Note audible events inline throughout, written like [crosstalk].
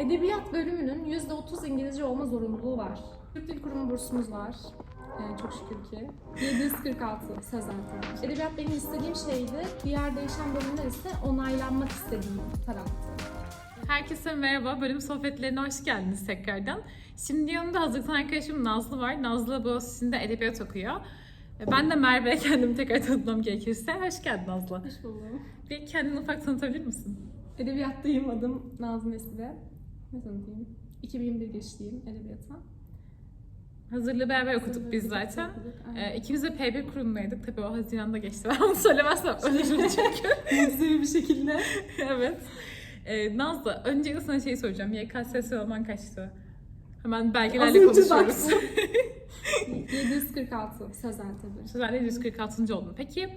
Edebiyat bölümünün %30 İngilizce olma zorunluluğu var. Türk Dil Kurumu bursumuz var. Ee, çok şükür ki. 746 sözel tabii. Edebiyat benim istediğim şeydi. Diğer değişen bölümler ise onaylanmak istediğim taraftı. Herkese merhaba. Bölüm sohbetlerine hoş geldiniz tekrardan. Şimdi yanımda hazırlayan arkadaşım Nazlı var. Nazlı Boğaziçi'nde edebiyat okuyor. Ben de Merve kendimi tekrar tanıtmam gerekirse. Hoş geldin Nazlı. Hoş buldum. Bir kendini ufak tanıtabilir misin? Edebiyattayım adım Nazım Esile. Ne tanıtayım? 2021 geçtiğim edebiyata. Hazırlığı beraber okuduk biz zaten. okuduk. Ee, ikimiz de P1 kurumundaydık. Tabii o Haziran'da geçti. [laughs] Ben onu söylemezsem ölürüm çünkü. [laughs] Mucizevi bir şekilde. [laughs] evet. Ee, Nazlı, öncelikle sana şey soracağım. YKS sıralaman kaçtı? Hemen belgelerle konuşuyoruz. baktım. 746 sözel tabii. Sözel 146. oldun. Peki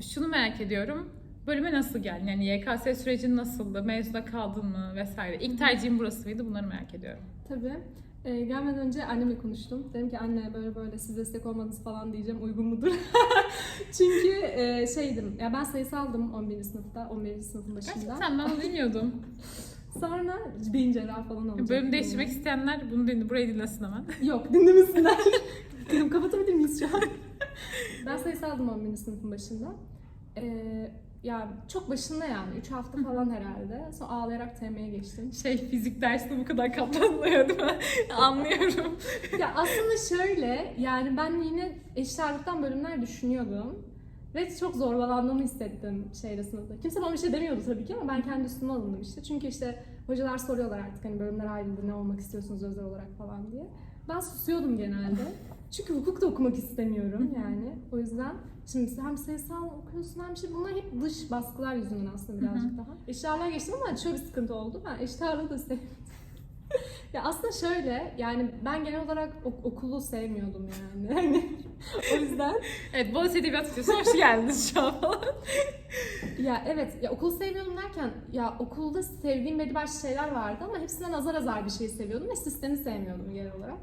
şunu merak ediyorum. Bölüme nasıl geldin? Yani YKS sürecin nasıldı? Mezuna kaldın mı? Vesaire. İlk tercihin burası mıydı? Bunları merak ediyorum. Tabii. Ee, gelmeden önce annemle konuştum. Dedim ki anne böyle böyle siz destek olmadınız falan diyeceğim. Uygun mudur? [laughs] Çünkü e, şeydim. Ya ben sayısaldım 11. sınıfta. 11. sınıfın başında. Gerçekten ben onu bilmiyordum. [laughs] Sonra beyin cerrahı falan olacak. Bölüm değiştirmek isteyenler bunu dinle, burayı dinlesin hemen. [laughs] Yok dinlemesinler. Kapatabilir miyiz şu an? ben sayısaldım 11. sınıfın başında. Ee, ya çok başında yani 3 hafta falan herhalde. Sonra ağlayarak TM'ye geçtim. Şey fizik dersinde bu kadar katlanmıyor değil [laughs] mi? Anlıyorum. ya aslında şöyle yani ben yine eşit ağırlıktan bölümler düşünüyordum. Ve çok zorbalandığımı hissettim şeyde sınıfta. Kimse bana bir şey demiyordu tabii ki ama ben kendi üstüme alındım işte. Çünkü işte hocalar soruyorlar artık hani bölümler ayrıldı ne olmak istiyorsunuz özel olarak falan diye. Ben susuyordum genelde. Çünkü hukuk da okumak istemiyorum yani. O yüzden şimdi hem sayısal okuyorsun hem şey bunlar hep dış baskılar yüzünden aslında birazcık daha. Eşit ağırlığa geçtim ama şöyle bir sıkıntı oldu. Ben eşit ağırlığı da sevmedim. [laughs] ya aslında şöyle yani ben genel olarak ok- okulu sevmiyordum yani. [laughs] Hani o yüzden Evet, Boğaziçi Edebiyat Fakültesi'ne hoş geldiniz şu an falan. [laughs] ya evet ya okulu seviyordum derken ya okulda sevdiğim belli başlı şeyler vardı ama hepsinden azar azar bir şey seviyordum ve sistemi sevmiyordum genel olarak.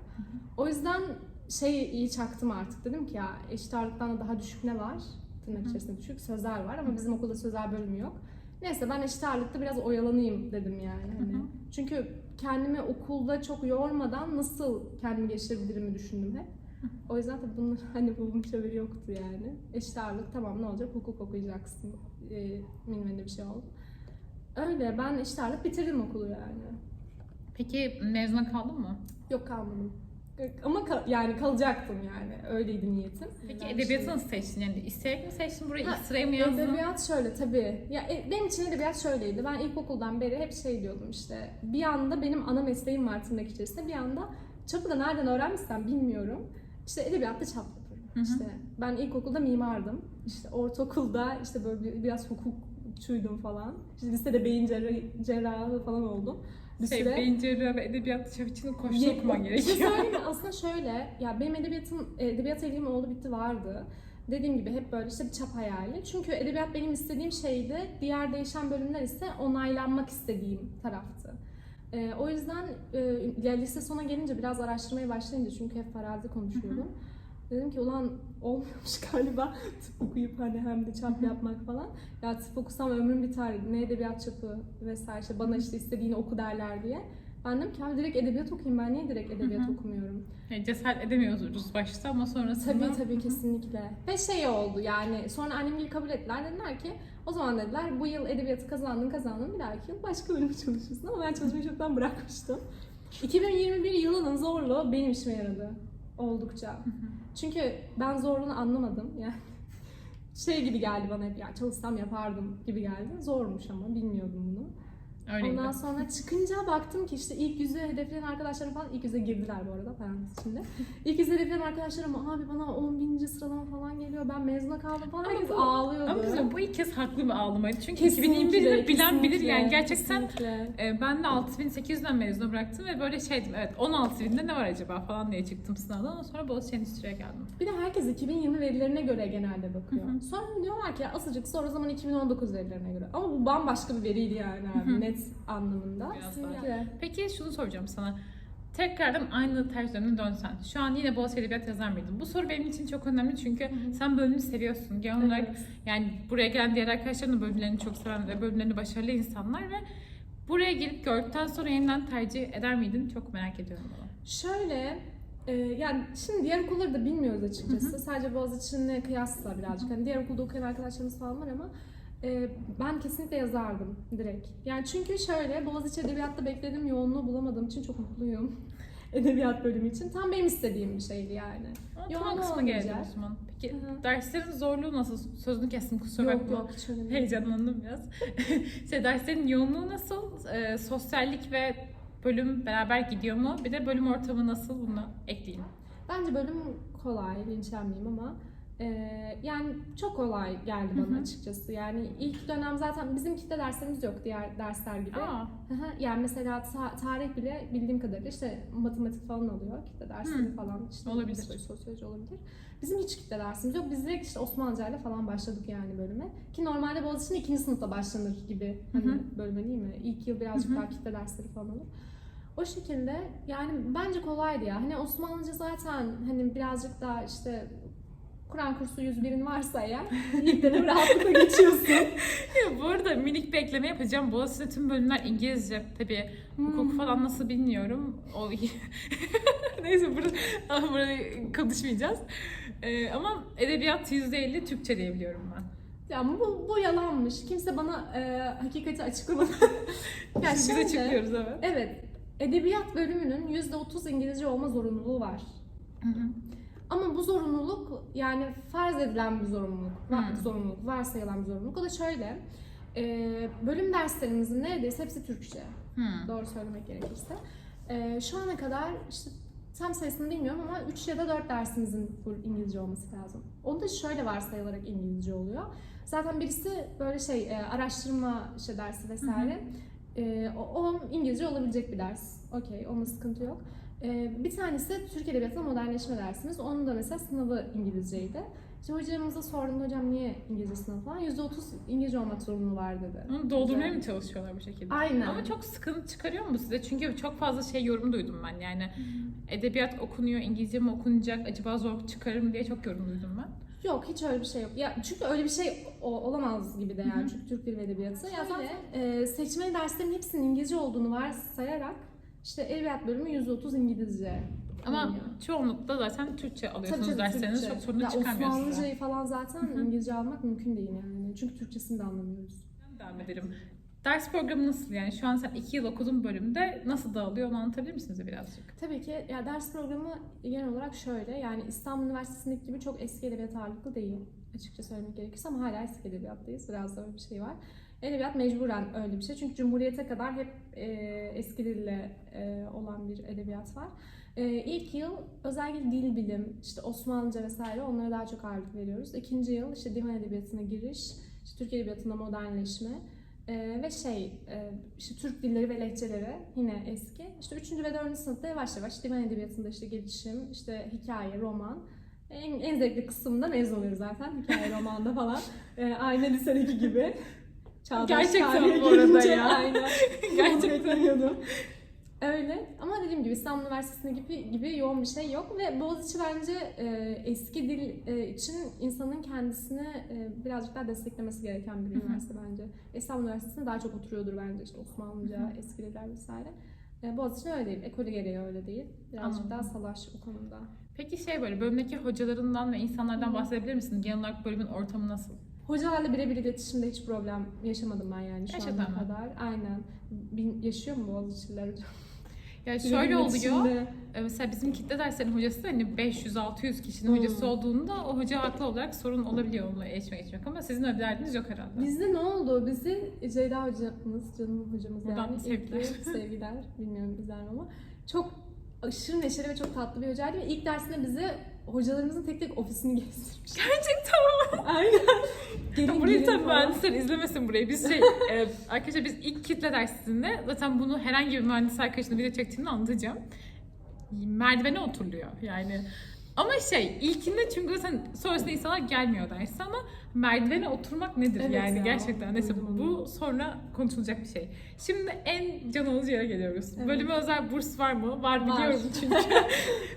O yüzden şey iyi çaktım artık dedim ki ya eşit ağırlıktan da daha düşük ne var? Tırnak içerisinde düşük sözel var ama bizim okulda sözel bölümü yok. Neyse ben eşit ağırlıkta biraz oyalanayım dedim yani. Hani. Çünkü kendimi okulda çok yormadan nasıl kendimi geliştirebilirimi düşündüm hep. O yüzden tabii bunun [laughs] hani bunun çeviri yoktu yani. Eşit ağırlık tamam ne olacak hukuk okuyacaksın. E, minimumda bir şey oldu. Öyle ben eşit ağırlık bitirdim okulu yani. Peki mezuna kaldın mı? Yok kalmadım. Ama kal- yani kalacaktım yani. Öyleydi niyetim. Peki Yani edebiyatı nasıl seçtin? Yani isteyerek mi seçtin burayı? Ha, sıraya mı yazdın? Edebiyat şöyle tabii. Ya e, benim için edebiyat şöyleydi. Ben ilkokuldan beri hep şey diyordum işte. Bir anda benim ana mesleğim var tırnak içerisinde. Bir anda çapı da nereden öğrenmişsem bilmiyorum. İşte edebiyatta çap yaparım. Hı hı. İşte ben ilkokulda mimardım. İşte ortaokulda işte böyle bir- biraz hukukçuydum falan. İşte lisede beyin cerrahı falan oldum. Bir Şey, süre. beyin cerrahı ve edebiyat çap için koşu okuman şey gerekiyor. [laughs] söyleyeyim mi? Aslında şöyle, ya benim edebiyatım, edebiyat ilgim oldu bitti vardı. Dediğim gibi hep böyle işte bir çap hayali. Çünkü edebiyat benim istediğim şeydi. Diğer değişen bölümler ise onaylanmak istediğim taraftı. Ee, o yüzden e, ya lise sona gelince biraz araştırmaya başlayınca çünkü hep farazi konuşuyordum. Dedim ki ulan olmuyormuş [laughs] galiba tıp okuyup hani hem de çap yapmak falan. Ya tıp okusam ömrüm biter. Ne edebiyat çapı vesaire işte bana işte istediğini oku derler diye. Ben dedim ki abi direkt edebiyat okuyayım ben niye direkt edebiyat Hı hı. okumuyorum? Yani cesaret edemiyoruz başta ama sonrasında... Tabii tabii kesinlikle. Ve şey oldu yani sonra annemgil kabul ettiler dediler ki o zaman dediler bu yıl edebiyatı kazandın kazandın bir dahaki yıl başka bölüm çalışırsın ama ben çalışmayı çoktan bırakmıştım. [laughs] 2021 yılının zorluğu benim işime yaradı oldukça. Çünkü ben zorluğunu anlamadım yani. Şey gibi geldi bana hep ya çalışsam yapardım gibi geldi. Zormuş ama bilmiyordum bunu. Öyleydi. Ondan sonra çıkınca baktım ki işte ilk yüze hedefleyen arkadaşlarım falan ilk yüze girdiler bu arada parantez içinde. İlk yüze hedefleyen arkadaşlarım abi bana 10 bininci sıralama falan geliyor ben mezuna kaldım falan herkes bu- ağlıyordu. Ama bizim bu ilk kez haklı bir ağlamaydı. Çünkü Kesinlikle, 2021'de bilen bilir yani gerçekten kesinlikle. e, ben de 6800'den mezuna bıraktım ve böyle şeydim evet 16.000'de ne var acaba falan diye çıktım sınavdan ama sonra Boğaziçi Endüstri'ye geldim. Bir de herkes 2020 verilerine göre genelde bakıyor. Hı hı. Sonra diyorlar ki azıcık zor o zaman 2019 verilerine göre. Ama bu bambaşka bir veriydi yani abi, Hı hı. net anlamında. Biraz daha. Kesinlikle. Peki şunu soracağım sana. Tekrardan aynı ters dönemine dönsen. Şu an yine Boğaziçi Edebiyat yazar mıydın? Bu soru benim için çok önemli çünkü sen bölümünü seviyorsun. Genel olarak Evet. yani buraya gelen diğer arkadaşların da bölümlerini çok seven ve bölümlerini başarılı insanlar ve Buraya gelip gördükten sonra yeniden tercih eder miydin? Çok merak ediyorum bunu. Şöyle e, yani şimdi diğer okulları da bilmiyoruz açıkçası. Sadece Boğaziçi'ne kıyasla birazcık. Hani diğer okulda okuyan arkadaşlarımız falan var ama e, ben kesinlikle yazardım direkt. Yani çünkü şöyle Boğaziçi Edebiyat'ta beklediğim yoğunluğu bulamadığım için çok mutluyum. [laughs] Edebiyat bölümü için. Tam benim istediğim bir şeydi yani. Ama tamam kısmı geldi o zaman. Peki Hı hı. derslerin zorluğu nasıl? Sözünü kestim kusura Yok bakma. yok hiç önemli [laughs] değil. Heyecanlandım biraz. [laughs] şey, derslerin yoğunluğu nasıl? Ee, sosyallik ve bölüm beraber gidiyor mu? Bir de bölüm ortamı nasıl? Bunu ekleyin. Bence bölüm kolay, linçlenmeyeyim ama yani çok kolay geldi bana açıkçası. Yani ilk dönem zaten bizim kitle derslerimiz yok diğer dersler gibi. Aa, yani mesela ta- tarih bile bildiğim kadarıyla işte matematik falan alıyor. Kitle dersleri Hı. falan işte Olabilir. psikoloji, sosyoloji olabilir. Bizim hiç kitle dersimiz yok. Biz direkt işte Osmanlıcayla falan başladık yani bölüme. Ki normalde Boğaziçi'nde ikinci sınıfta başlanır gibi hani Hı hı. bölüme değil mi? İlk yıl birazcık daha kitle dersleri falan olur. O şekilde yani bence kolaydı ya. Hani Osmanlıca zaten hani birazcık daha işte Kur'an kursu 101'in varsa eğer ilk dönem rahatlıkla geçiyorsun. [laughs] Ya bu arada minik bir ekleme yapacağım. Boğaziçi'nde tüm bölümler İngilizce. Tabii hukuk Hmm. falan nasıl bilmiyorum. O [laughs] Neyse burada, burada konuşmayacağız. Ee, ama edebiyat %50 Türkçe diye biliyorum ben. Ya bu, bu yalanmış. Kimse bana e, hakikati açıklamadı. [laughs] ya Biz şöyle, çıkıyoruz evet. Evet. Edebiyat bölümünün %30 İngilizce olma zorunluluğu var. Hı hı. Ama bu zorunluluk yani farz edilen bir zorunluluk, Hmm. zorunluluk, varsayılan bir zorunluluk. O da şöyle, e, bölüm derslerimizin neredeyse hepsi Türkçe. Hı. Doğru söylemek gerekirse. E, şu ana kadar işte tam sayısını bilmiyorum ama 3 ya da 4 dersimizin full İngilizce olması lazım. Onu da şöyle varsayılarak İngilizce oluyor. Zaten birisi böyle şey e, araştırma işte dersi vesaire. E, o, o İngilizce olabilecek bir ders. Okey, onda sıkıntı yok. E, bir tanesi de Türk Edebiyatı'nda modernleşme dersimiz. Onun da mesela sınavı İngilizceydi. İşte hocamıza sordum hocam niye İngilizce sınavı falan. %30 İngilizce olmak zorunlu var dedi. Onu doldurmaya mı çalışıyorlar bu şekilde? Aynen. Ama çok sıkıntı çıkarıyor mu size? Çünkü çok fazla şey yorum duydum ben. Yani edebiyat okunuyor, İngilizce mi okunacak, acaba zor çıkarır mı diye çok yorum duydum ben. Yok hiç öyle bir şey yok. Ya çünkü öyle bir şey o- olamaz gibi de yani hı. çünkü Türk Dili ve Edebiyatı. Ya zaten e, seçmeli derslerin hepsinin İngilizce olduğunu varsayarak işte edebiyat bölümü %30 İngilizce. Ama oluyor. çoğunlukla zaten Türkçe alıyorsunuz Tabii tabii, dersleriniz. Türkçe. Çok sorun Ya. Osmanlıcayı falan zaten. İngilizce almak mümkün değil yani. Çünkü Türkçesini de anlamıyoruz. Devam edelim. Ders programı nasıl yani? Şu an sen iki yıl okudun bölümde. Nasıl dağılıyor onu anlatabilir misiniz birazcık? Tabii ki ya ders programı genel olarak şöyle yani İstanbul Üniversitesi'ndeki gibi çok eski edebiyat ağırlıklı değil açıkça söylemek gerekirse ama hala eski edebiyattayız. Biraz da öyle bir şey var. Edebiyat mecburen öyle bir şey. Çünkü Cumhuriyet'e kadar hep e, eski dille e, olan bir edebiyat var. E, ilk yıl özellikle dil bilim, işte Osmanlıca vesaire onlara daha çok ağırlık veriyoruz. İkinci yıl işte divan edebiyatına giriş, işte Türk edebiyatında modernleşme, ee, ve şey, e, işte Türk dilleri ve lehçeleri yine eski. İşte üçüncü ve dördüncü sınıfta yavaş yavaş divan edebiyatında işte gelişim, işte hikaye, roman. En, en zevkli kısımda mezun oluyoruz zaten. Hikaye, romanda falan. Ee, aynı lisedeki gibi. Çağdaş Gerçekten bu arada ya. Aynen. [laughs] Gerçekten. Öyle ama dediğim gibi İstanbul Üniversitesi'nde gibi, gibi yoğun bir şey yok ve Boğaziçi bence e, eski dil e, için insanın kendisini e, birazcık daha desteklemesi gereken bir üniversite bence. İstanbul Üniversitesi'nde daha çok oturuyordur bence işte Osmanlıca, eski diller vesaire. E, Boğaziçi öyle değil, ekolü gereği öyle değil. Birazcık Anladım. daha salaş o konuda. Peki şey böyle bölümdeki hocalarından ve insanlardan Hı. bahsedebilir misin? Genel olarak bölümün ortamı nasıl? Hocalarla birebir iletişimde hiç problem yaşamadım ben yani şu Gerçekten ana mi? kadar. Aynen. Bin- yaşıyor mu Boğaziçi'liler hocam? Ya şöyle oluyor. e, Mesela bizim kitle derslerinin hocası da hani 500-600 kişinin Hmm. hocası olduğunda o hoca haklı olarak sorun olabiliyor onunla eğitime geçmek ama sizin öyle bir derdiniz yok herhalde. Bizde ne oldu? Bizi Ceyda hocamız, canım hocamız Buradan yani. sevgiler. ilk- sevgiler. [laughs] Bilmiyorum izler mi ama. Çok aşırı neşeli ve çok tatlı bir hocaydı. Ve ilk dersinde bize hocalarımızın tek tek ofisini [laughs] gezdirmiş. Gerçekten Aynen. Gelin Burayı tabii mühendisler izlemesin burayı. Biz şey, [laughs] e, arkadaşlar biz ilk kitle dersinde zaten bunu herhangi bir mühendis arkadaşına video çektiğimde anlatacağım. Merdivene oturuluyor yani. Ama şey ilkinde çünkü zaten sonrasında insanlar gelmiyor derse ama merdivene oturmak nedir Evet yani ya, gerçekten. Neyse bu sonra konuşulacak bir şey. Şimdi en can alıcı yere geliyoruz. Evet. Bölüme özel burs var mı? Var Var. biliyorum [laughs] çünkü.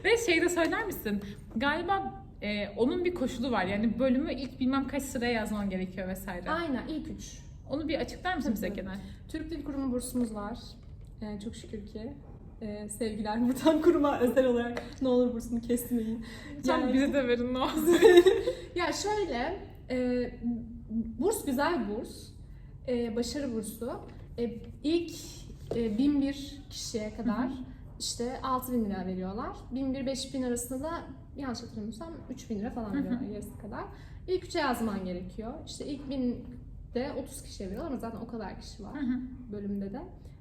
Ve şey de söyler misin? Galiba e, onun bir koşulu var. Yani bölümü ilk bilmem kaç sıraya yazman gerekiyor vesaire. Aynen ilk üç. Onu bir açıklar mısın bize genel? Türk Dil Kurumu bursumuz var. Ee, çok şükür ki. Ee, sevgiler [laughs] buradan kuruma özel olarak ne olur bursunu kesmeyin. Lütfen Yani- bize de verin ne olur. [laughs] Ya şöyle, e, burs güzel burs. E, başarı bursu. E, ilk e, 1001 kişiye kadar işte 6000 lira veriyorlar. 1001-5000 arasında da yanlış hatırlamıyorsam 3000 lira falan veriyorlar yarısı kadar. İlk 3'e yazman gerekiyor. İşte ilk 1000'de 30 kişiye veriyorlar ama zaten o kadar kişi var Hı hı. bölümde de.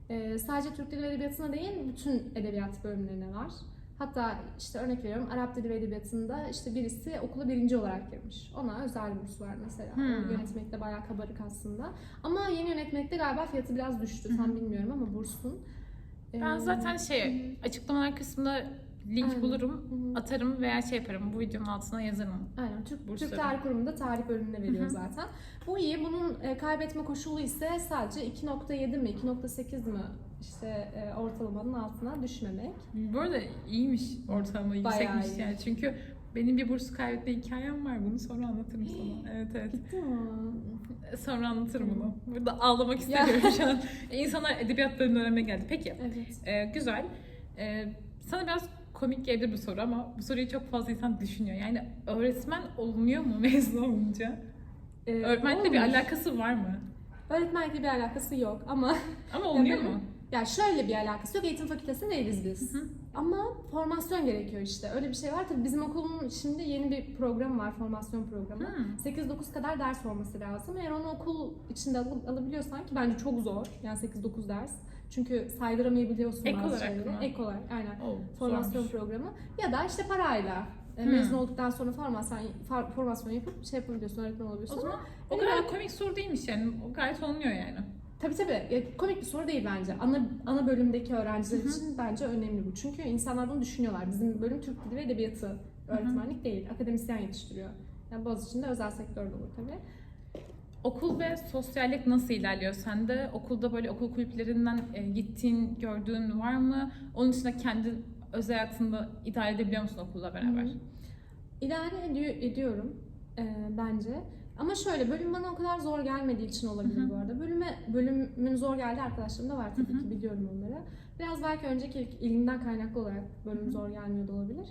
Ee, sadece Türk Dili ve Edebiyatı'na değil, bütün edebiyat bölümlerine var. Hatta işte örnek veriyorum Arap Dili ve Edebiyatı'nda işte birisi okula birinci olarak girmiş. Ona özel burs var mesela. Hmm. O yönetmekte bayağı kabarık aslında. Ama yeni yönetmekte galiba fiyatı biraz düştü. Tam bilmiyorum ama bursun. Ben Ee, zaten şey açıklamalar kısmında link Aynen. bulurum. hı hı. Atarım veya şey yaparım. Bu videonun altına yazarım. Aynen. Türk, Bursları. Türk Tarih Kurumu'nda tarih bölümüne veriyor Hı hı. zaten. Bu iyi. Bunun e, kaybetme koşulu ise sadece 2.7 mi, 2.8 mi işte e, ortalamanın altına düşmemek. Bu arada iyiymiş ortalama yüksekmiş iyi. yani. Çünkü benim bir burs kaybetme hikayem var. Bunu sonra anlatırım sana. Evet evet. Gitti mi? Sonra anlatırım bunu. Burada ağlamak istemiyorum şu an. [laughs] İnsanlar edebiyat bölümünü öğrenmeye geldi. Peki. Evet. Ee, güzel. Ee, sana biraz komik gelebilir bu soru ama bu soruyu çok fazla insan düşünüyor. Yani öğretmen olunuyor mu [laughs] mezun olunca? Ee, Öğretmenlikle bir olmuş. alakası var mı? Öğretmenlikle bir alakası yok ama [laughs] Ama olunuyor Ya ben- mu? ya şöyle bir alakası yok. Eğitim fakültesinde değiliz biz. Hı hı. Ama formasyon gerekiyor işte. Öyle bir şey var. Tabii bizim okulun şimdi yeni bir programı var. Formasyon programı. Hı. 8-9 kadar ders olması lazım. Eğer onu okul içinde al- alabiliyorsan ki bence çok zor. Yani 8-9 ders. Çünkü saydıramayabiliyorsun Ek bazı olarak şeyleri. mı? Ek olarak aynen. Oo, Formasyon zormuş. programı. Ya da işte parayla. e, Hmm. Mezun olduktan sonra formasyon, far- formasyon yapıp şey yapabiliyorsun, öğretmen olabiliyorsun. O zaman o Hani kadar komik soru değilmiş yani. O gayet olunuyor yani. Tabii tabii. Ya, komik bir soru değil bence. Ana ana bölümdeki öğrenciler için bence önemli bu. Çünkü insanlar bunu düşünüyorlar. Bizim bölüm Türk Dili ve Edebiyatı öğretmenlik değil. Akademisyen yetiştiriyor. Yani Boğaziçi'nde özel sektörde olur tabii. Okul ve sosyallik nasıl ilerliyor sende? Okulda böyle okul kulüplerinden e, gittiğin, gördüğün var mı? Onun dışında kendi özel hayatında idare edebiliyor musun okulla beraber? Hı hı. İdare ediyor, ediyorum e, bence. Ama şöyle bölüm bana o kadar zor gelmediği için olabilir Hı hı. bu arada. Bölüme bölümün zor geldiği arkadaşlarım da var tabii Hı hı. ki biliyorum onları. Biraz belki önceki il- ilimden kaynaklı olarak bölüm Hı hı. zor gelmiyor da olabilir.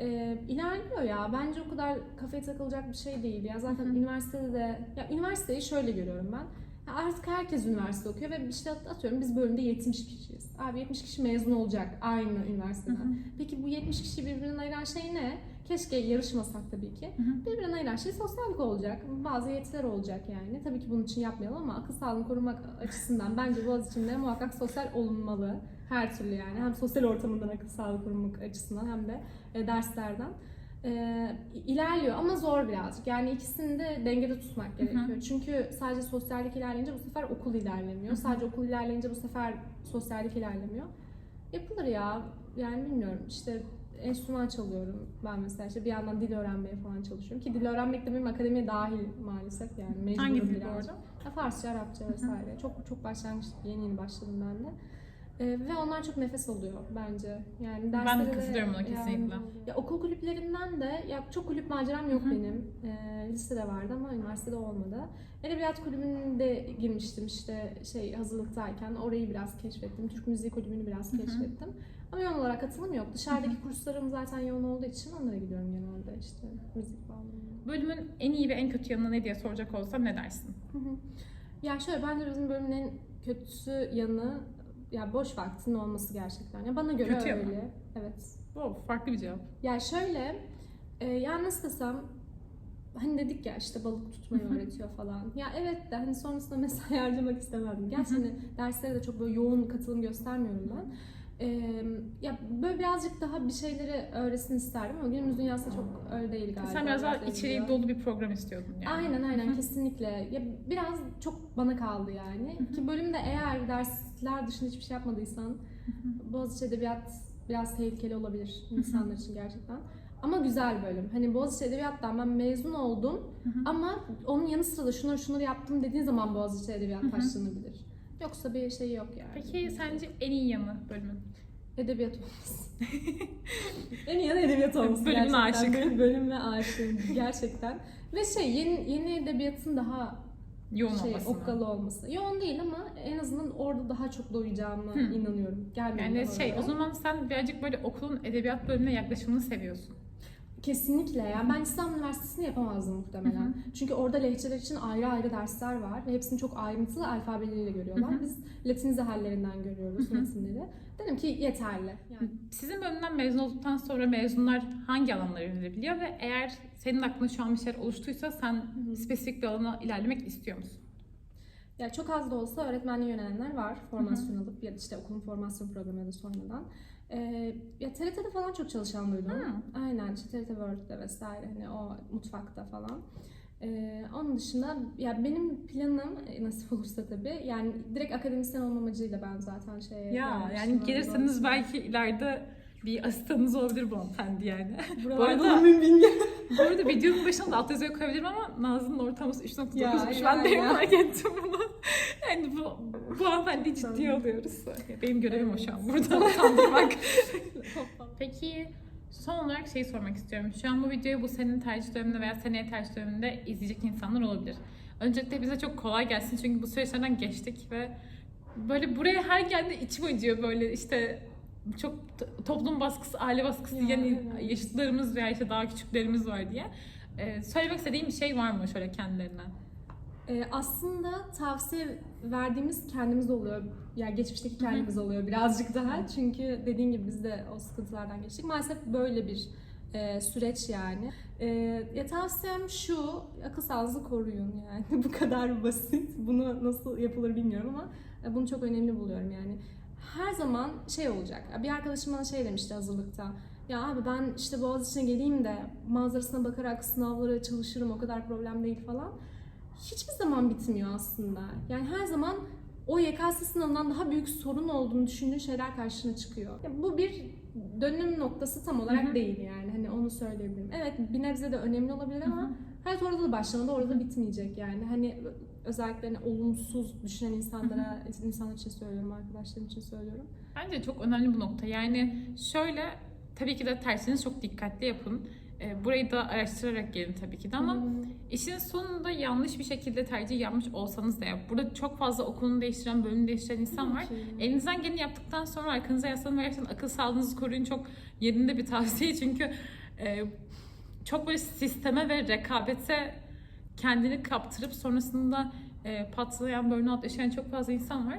E, ilerliyor ya. Bence o kadar kafaya takılacak bir şey değil. Ya zaten Hı üniversitede de ya üniversiteyi şöyle görüyorum ben. Ya artık herkes üniversite okuyor ve işte atıyorum biz bölümde 70 kişiyiz. Abi 70 kişi mezun olacak aynı Hı üniversiteden. hı. Peki bu 70 kişi birbirinden ayıran şey ne? Keşke yarışmasak tabii ki. Hı hı. Birbirinden ayıran şey sosyallik olacak. Bazı yetiler olacak yani. Tabii ki bunun için yapmayalım ama akıl sağlığını korumak açısından bence Boğaziçi'nde muhakkak sosyal olunmalı. Her türlü yani. Hem sosyal ortamından akıl sağlığı korumak açısından hem de e, derslerden. E, ilerliyor ama zor birazcık. Yani ikisini de dengede tutmak hı. gerekiyor. Çünkü sadece sosyallik ilerleyince bu sefer okul ilerlemiyor. Hı hı. Sadece okul ilerleyince bu sefer sosyallik ilerlemiyor. Yapılır ya. Yani bilmiyorum işte enstrüman çalıyorum ben mesela işte bir yandan dil öğrenmeye falan çalışıyorum ki dil öğrenmek de benim akademiye dahil maalesef yani mecburum Hangi dil bu arada? Farsça, Arapça vesaire. Çok çok başlangıç yeni yeni başladım ben de. Ee, ve onlar çok nefes oluyor bence. Yani Ben de katılıyorum buna kesinlikle. ya okul kulüplerinden de ya çok kulüp maceram yok Hı hı. benim. Ee, lisede vardı ama üniversitede olmadı. Edebiyat kulübünde girmiştim işte şey hazırlıktayken. Orayı biraz keşfettim. Türk Müziği Kulübü'nü biraz Hı hı. keşfettim. Ama yoğun olarak katılım yok. Dışarıdaki kurslarım zaten yoğun olduğu için onlara gidiyorum genelde işte müzik falan. Bölümün en iyi ve en kötü yanı ne diye soracak olsam ne dersin? Hı hı. ya şöyle bence bizim bölümün en kötü yanı ya boş vaktin olması gerçekten. Ya bana göre Kötü öyle. Evet. Wow, farklı bir cevap. Ya şöyle, e, ya nasıl desem, hani dedik ya işte balık tutmayı öğretiyor falan. Ya evet de hani sonrasında [laughs] mesai harcamak istemezdim. Gerçi hani derslere de çok böyle yoğun katılım göstermiyorum ben. E, ya böyle birazcık daha bir şeyleri öğretsin isterdim ama günümüz dünyası çok öyle değil galiba. Sen biraz daha içeriği dolu bir program istiyordun yani. Aynen Hı aynen hı. kesinlikle. Ya biraz çok bana kaldı yani. Hı hı. Ki bölümde eğer dersler dışında hiçbir şey yapmadıysan Boğaziçi Edebiyat biraz tehlikeli olabilir insanlar için gerçekten. Ama güzel bölüm. Hani Boğaziçi Edebiyat'tan ben mezun oldum Hı hı. ama onun yanı sıra da şunları şunları yaptım dediğin zaman Boğaziçi Hı Edebiyat hı. taşlanabilir. Yoksa bir şey yok yani. Peki sence en iyi yanı bölümün? Edebiyat olması. [laughs] en iyi yanı edebiyat olması Bölümüne gerçekten. aşık. Bölüm- Bölümüne aşığım gerçekten. Ve şey yeni, yeni edebiyatın daha Yoğun şey, olması okkalı olması. Yoğun değil ama en azından orada daha çok doyacağıma Hı. inanıyorum. Gelmediğinde Yani şey oraya. o zaman sen birazcık böyle okulun edebiyat bölümüne yaklaşımını seviyorsun. Kesinlikle. Yani ben İstanbul Üniversitesi'ni yapamazdım muhtemelen. Hı Çünkü orada lehçeler için ayrı ayrı dersler var ve hepsini çok ayrıntılı alfabeleriyle görüyorlar. Hı hı. Biz latinize hallerinden görüyoruz Hı hı. metinleri. Dedim ki yeterli. Yani Sizin bölümden mezun olduktan sonra mezunlar hangi alanlara yönelebiliyor ve eğer senin aklında şu an bir şeyler oluştuysa sen hı. spesifik bir alana ilerlemek istiyor musun? Ya çok az da olsa öğretmenliğe yönelenler var. Formasyon alıp ya da işte okulun formasyon programı da sonradan. Ee, ya TRT'de falan çok çalışan duydum. Hı. Aynen işte TRT World'de vesaire hani o mutfakta falan. Ee, onun dışında ya benim planım e, nasip olursa tabii yani direkt akademisyen olma amacıyla ben zaten şeye Ya yani gelirseniz belki ileride bir asistanınız olabilir bu hanımefendi yani. [laughs] Buralarda arada- mümkün değil. bu arada videonun başına da alt yazıya koyabilirim ama Nazlı'nın 3.9'muş. Ya, Ben de ya. fark ettim bunu. Yani bu, bu hanımefendiyi ciddiye alıyoruz. Benim görevim o şu an burada utandırmak. [laughs] Peki son olarak şey sormak istiyorum. Şu an bu videoyu bu senin tercih döneminde veya seneye tercih döneminde izleyecek insanlar olabilir. Öncelikle bize çok kolay gelsin çünkü bu süreçlerden geçtik ve böyle buraya her geldiğinde içim acıyor böyle işte çok toplum baskısı, aile baskısı Ya, yani evet. yaşıtlarımız veya işte daha küçüklerimiz var diye. Ee, söylemek istediğim bir şey var mı şöyle kendilerine? Ee, aslında tavsiye verdiğimiz kendimiz oluyor. Yani geçmişteki kendimiz oluyor birazcık daha. Çünkü dediğin gibi biz de o sıkıntılardan geçtik. Maalesef böyle bir e, süreç yani. E, ya tavsiyem şu, akıl sağlığınızı koruyun yani. [laughs] Bu kadar basit. Bunu nasıl yapılır bilmiyorum ama e, bunu çok önemli buluyorum yani. Her zaman şey olacak. Bir arkadaşım bana şey demişti hazırlıkta. Ya abi ben işte Boğaziçi'ne geleyim de manzarasına bakarak sınavlara çalışırım o kadar problem değil falan hiçbir zaman bitmiyor aslında. Yani her zaman o YKS sınavından daha büyük sorun olduğunu düşündüğün şeyler karşına çıkıyor. Ya bu bir dönüm noktası tam olarak Hı hı. değil yani. Hani onu söyleyebilirim. Evet bir nebze de önemli olabilir ama Hı hı. hayat orada da başlamadı, orada da bitmeyecek yani. Hani özellikle hani olumsuz düşünen insanlara, insanlar için söylüyorum, arkadaşlarım için söylüyorum. Bence çok önemli bu nokta. Yani şöyle tabii ki de tersiniz çok dikkatli yapın. Ee, Burayı da araştırarak gelin tabii ki de ama Hmm. işin sonunda yanlış bir şekilde tercih yapmış olsanız da ya burada çok fazla okulunu değiştiren, bölümünü değiştiren insan var. Ki. Elinizden geleni yaptıktan sonra arkanıza yaslanın ve gerçekten akıl sağlığınızı koruyun. Çok yerinde bir tavsiye [laughs] çünkü e, çok böyle sisteme ve rekabete kendini kaptırıp sonrasında e, patlayan, burnout yaşayan çok fazla insan var.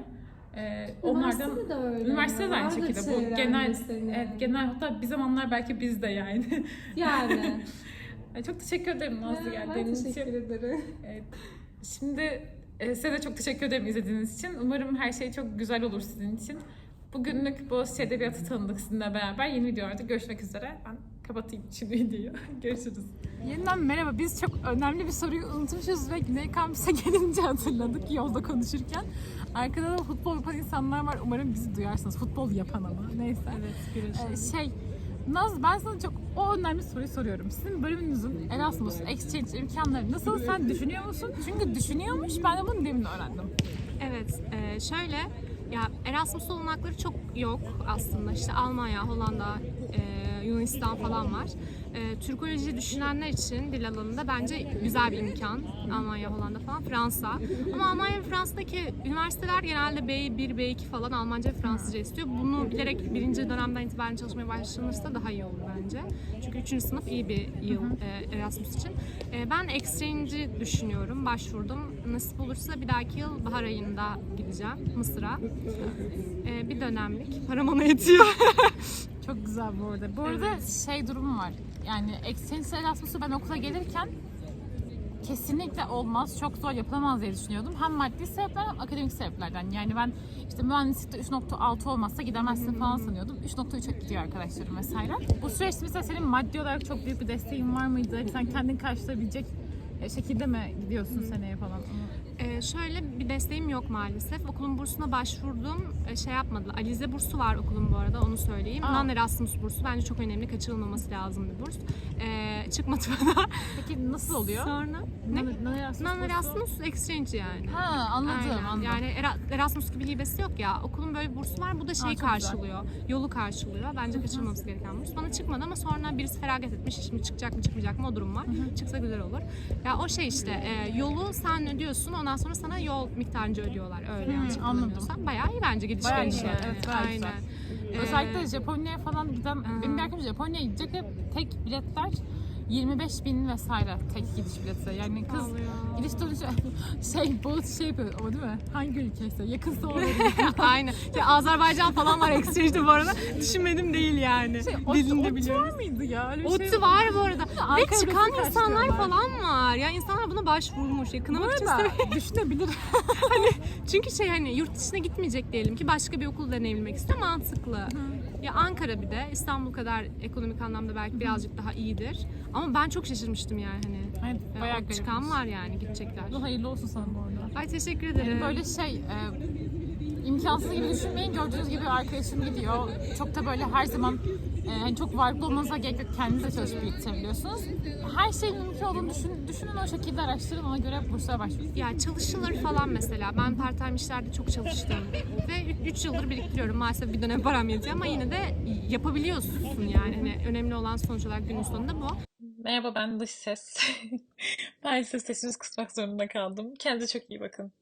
E, onlardan Üniversitede de öyle. Üniversitede de aynı Vardır şekilde. Bu çevrende genel, senin. evet, genel hatta bir zamanlar belki biz de yani. Yani. [laughs] Çok teşekkür ederim Nazlı ben geldiğiniz için. teşekkür ederim. Evet. Şimdi e, size de çok teşekkür ederim izlediğiniz için. Umarım her şey çok güzel olur sizin için. Bugünlük Boğaziçi Edebiyatı tanıdık sizinle beraber. Yeni videolarda görüşmek üzere. Ben kapatayım şimdi videoyu. [laughs] Görüşürüz. Yeniden merhaba. Biz çok önemli bir soruyu unutmuşuz ve Güney Kampüs'e [laughs] gelince hatırladık yolda konuşurken. Arkada da futbol yapan insanlar var. Umarım bizi duyarsınız. Futbol yapan ama. Neyse. Evet, Ee, şey, Naz ben sana çok o önemli soruyu soruyorum. Sizin bölümünüzün Erasmus, exchange imkanları nasıl? Sen düşünüyor musun? Çünkü düşünüyormuş. Ben de bunu demin öğrendim. Evet, e, şöyle ya Erasmus olanakları çok yok aslında. İşte Almanya, Hollanda, e, Yunanistan falan var. E, Türkoloji düşünenler için dil alanında bence güzel bir imkan. Almanya, Hollanda falan, Fransa. Ama Almanya ve Fransa'daki üniversiteler genelde B1, B2 falan Almanca ve Fransızca istiyor. Bunu bilerek birinci dönemden itibaren çalışmaya başlanırsa daha iyi olur bence. Çünkü üçüncü sınıf iyi bir yıl e, Erasmus için. E, ben exchange'i düşünüyorum, başvurdum. Nasip olursa bir dahaki yıl bahar ayında gideceğim Mısır'a. E, bir dönemlik. Param ona yetiyor. [laughs] Çok güzel bu arada. Bu arada şey durum var. Yani exchange Erasmus'u ben okula gelirken kesinlikle olmaz, çok zor yapılamaz diye düşünüyordum. Hem maddi sebepler hem akademik sebeplerden. Yani ben işte mühendislikte 3.6 olmazsa gidemezsin falan sanıyordum. 3.3'e gidiyor arkadaşlarım vesaire. Bu süreçte mesela senin maddi olarak çok büyük bir desteğin var mıydı? Sen kendin karşılayabilecek e, şekilde mi gidiyorsun seneye falan? Onu- E, şöyle bir desteğim yok maalesef. Okulun bursuna başvurdum. E, şey yapmadılar. Alize bursu var okulun bu arada onu söyleyeyim. Aa. Non Erasmus bursu. Bence çok önemli. Kaçırılmaması lazım bir burs. E, çıkmadı [laughs] bana. Peki nasıl oluyor? Sonra ne? Non- Erasmus Non bursu? Erasmus exchange yani. Ha anladım Aynen. anladım. Yani Era- Erasmus gibi hibesi yok ya. Okulun böyle bir bursu var. Bu da şeyi çok güzel. karşılıyor. Yolu karşılıyor. Bence kaçırmamız gereken burs. Bana çıkmadı ama sonra birisi feragat etmiş. Şimdi çıkacak mı çıkmayacak mı o durum var. Çıksa güzel olur. Ya o şey işte e, yolu sen ödüyorsun. Ondan Ondan sonra sana yol miktarınca ödüyorlar. Öyle yanlış Hmm, anladım. Bayağı iyi bence gidiş Bayağı geliş iyi, yani. evet, bayağı güzel. Aynen. Ee, Özellikle Japonya'ya falan giden, benim bir arkadaşım Japonya'ya gidecek ve tek biletler 25 bin vesaire tek gidiş bileti. Yani kız ya. gidiş dönüşü [laughs] şey bu şey yapıyor o değil mi? Hangi ülkeyse yakınsa o [laughs] Aynen. Şey, Azerbaycan falan var exchange'de bu arada. Düşünmedim değil yani. Şey, Dilinde Dilinde biliyorum. var mıydı ya? Öyle bir şey var bu arada. Ve çıkan insanlar falan var. Ya insanlar buna başvurmuş. Yakınlamak için Burada [laughs] düşünebilir. Çünkü şey hani yurt dışına gitmeyecek diyelim ki başka bir okul deneyebilmek istiyor mantıklı. Ya Ankara bir de İstanbul kadar ekonomik anlamda belki birazcık daha iyidir. Ama ben çok şaşırmıştım yani hani. Evet, Ya, bayağı o çıkan var yani gidecekler. Allah hayırlı olsun sana bu arada. Ay teşekkür ederim. Yani böyle şey e, imkansız gibi düşünmeyin. Gördüğünüz gibi arkadaşım gidiyor. Çok da böyle her zaman e, hani çok varlıklı olmanıza gerek yok. Kendiniz de çalışıp yürütebiliyorsunuz. Her şeyin mümkün olduğunu düşün, düşünün o şekilde araştırın. Ona göre burslara başvurun. Ya çalışılır falan mesela. Ben part time işlerde çok çalıştım. Ve 3 yıldır biriktiriyorum. Maalesef bir dönem param yetiyor ama yine de yapabiliyorsun yani. Hani önemli olan sonuç olarak günün sonunda bu. Merhaba ben dış ses. [laughs] Maalesef sesimizi kısmak zorunda kaldım. Kendinize çok iyi bakın.